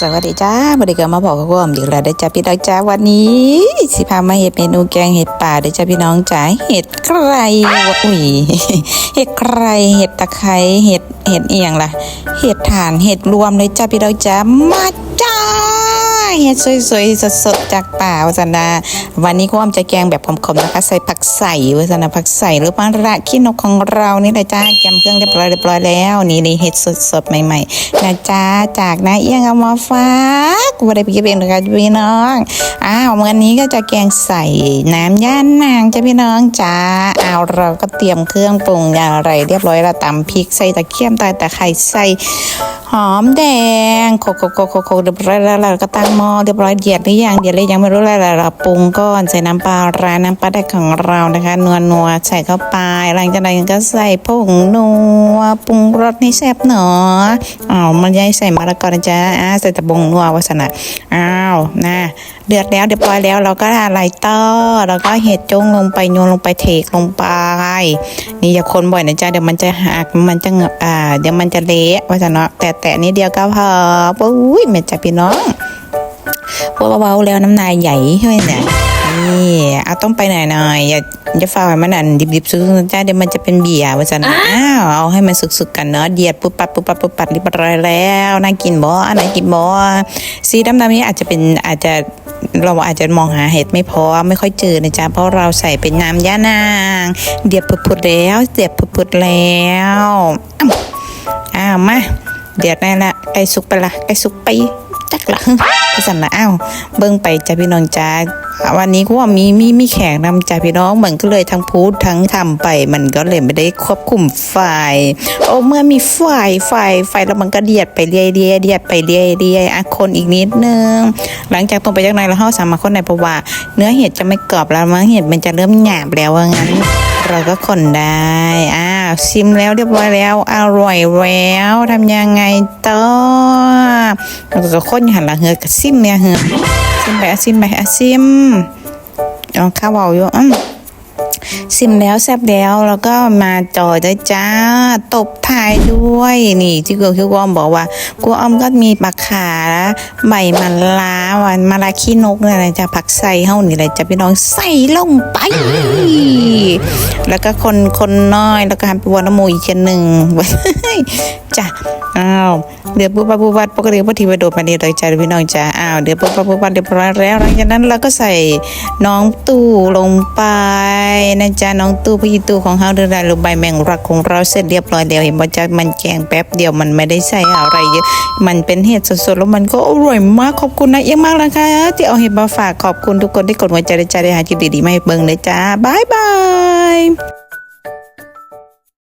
สวัสดีจ้าบริการมาบอกกับผมอีกแล้วได้จ้าพี่น้องจ้าวันนี้ สิพามาเห็ดเมนูแกงเห็ดป่าได้จ้าพี่น้องจ้าเห็ดใครอุ้ยเห็ดใครเห็ดตะไคร้เห็ดเห็ดเอียงล่ะ เห็ดถ่านเห็ดรวมเลยจ้าพี่น้องจ้ามาจ้า เห็ดสวยๆสดๆจากป่าวสันาวันนี้ก็อมจะแกงแบบขมๆนะคะใส่ผักใส่วสันาผักใส่หรือปลาระขี้นกของเรานี่แหละจ้าแกมเครื่องเรียบร้อยเรียบร้อยแล้วนี่เลยเห็ดสดๆใหม่ๆนะจ้าจากนาเอี้ยงเอามาฝากวันได้ไปเก็บเองนะคะพี่น้องอ้าววันนี้ก็จะแกงใส่น้ำย่านนางจ้าพี่น้องจ้าเอาเราก็เตรียมเครื่องปรุงอย่างไร เรียบร้อยแล้วตำพริกใส่ตะเกียมใส่ตะไคร้ใส่หอมแดงโคกโคกโคกโคกโคเรียบร้อยแล้วเราก็ตั้งหม้อเรียบร้อยเดือดหรือยังเดือดเลยยังไม่รู้เลยเราปรุงก่อนใส่น้ำปลาร้าน้ำปลาได้ของเรานะคะนัวนัวใส่เข้าไปหลังจากนั้นก็ใส่ผงนัวปรุงรสให้แซ่บหนออ้าวมันยายใส่มะละกอนะจ๊ะอ่าใส่ตะบงนัววัสนะอ้าวนะ เดือดแล้วเรียบร้อยแล้วเราก็อะไรต่อแล้วก็เห็ดจงลงไปโยนลงไปเทลงไป นี่อย่าคนบ่อยนะจ๊ะเดี๋ยวมันจะหักมันจะเหงอะอ่าเดี๋ยวมันจะเละวัสนะแต่แต่นิดเดียวก็พอปุ้ยแม่จ้ะพี่น้องพวกเบาๆแล้วน้ำนายใหญ่ใช่ไหมเนี่ยนี่เอาต้องไปหน่อยหน่อยๆอย่าอย่าฝ่าให้มันอันดิบๆซุกๆจ้าเดี๋ยวมันจะเป็นเบียร์ว่าจะอ้าวเอาให้มันสุกๆกันเนาะเดียดปุ๊บปัดปุ๊บปัดปุ๊บปัดเรียบร้อยแล้วน่ากินบ่น่ากินบ่สีดำๆนี้อาจจะเป็นอาจจะ เราอาจจะมองหาเห็ดไม่พอไม่ค่อยเจอนะจ๊ะเพราะเราใส่เป็นน้ำย่านาง เดียดผุดๆแล้วเดียดผุดๆแล้วอ้าวมาเดือดแน่ละไก่สุกไปละไก่สุกไปจักละ สั่นะอ้าวเบิ่งไปจ้าพี่น้องจ้าวันนี้ก็ว่ามีมีมีแขกนำจ้าพี่น้องมันก็เลยทั้งพูดทั้งทำไป มันก็เลยไม่ได้ควบคุมไฟโอ้เมื่อมีไฟไฟไฟแล้วมันก็เดียดไปเรื่อยเรื่อยเดียดไปเรื่อยเรื่อยอะคนอีกนิดนึง หลังจากตรงไปจากไหนแล้วเฮาสามารถคนในเพราะว่า เนื้อเห็ดจะไม่กรอบแล้วเนื้อเห็ดมันจะเริ่มหยาบแล้วว่างั้น เราก็คนได้อ้าว ชิมแล้วเรียบร้อยแล้ว อร่อยแล้วทำยังไงต่อเราก็คนหันหลังเหือกบซิมเนี่ยเหือกซิมไปอะซิมไปอะซิมเอาข้าวเบาอยู่อืม ซิมแล้วแซ่บแล้วแล้วก็มาจอยด้วยจ้า ตบท้ายด้วย นี่ที่กูคือกูอ้อมบอกว่ากูอ้อมก็มีปลาขาใบมันลาวันมาลาขี้นกเนี่ยนะจะผักใส่เฮานี่แหละจะพี่น้องใส่ลงไป แล้วก็คนคนน้อยแล้วก็หันไปวนน้ำมูอีกช่นหนึ่งจ้ะอ้าวเดี๋ยวปุ๊บปั๊บปุ๊บปั๊บปกติพอทีไปโดดมาดีเลยจ้ะพี่น้องจ้ะอ้าวเดี๋ยวปุ๊บปั๊บปุ๊บปั๊บเรียบร้อยแล้วหลังจากนั้นเราก็ใส่น้องตู้ลงไปนะจ๊ะน้องตู้พี่ตู้ของเฮาเดือดหรือใบแมงรักของเราเสร็จเรียบร้อยเดียวเห็นบ่จ๊ะมันแกงแป๊บเดียวมันไม่ได้ใส่อะไรเยอะ มันเป็นเห็ดสดๆแล้วมันก็อร่อยมากขอบคุณนะเอียมากนะคะ ที่เอาเห็ดมาฝากขอบคุณทุกคนที่กดหัวใจในใจได้หาจิตดีๆมาให้เบิ่งเลยจ้าบายบาย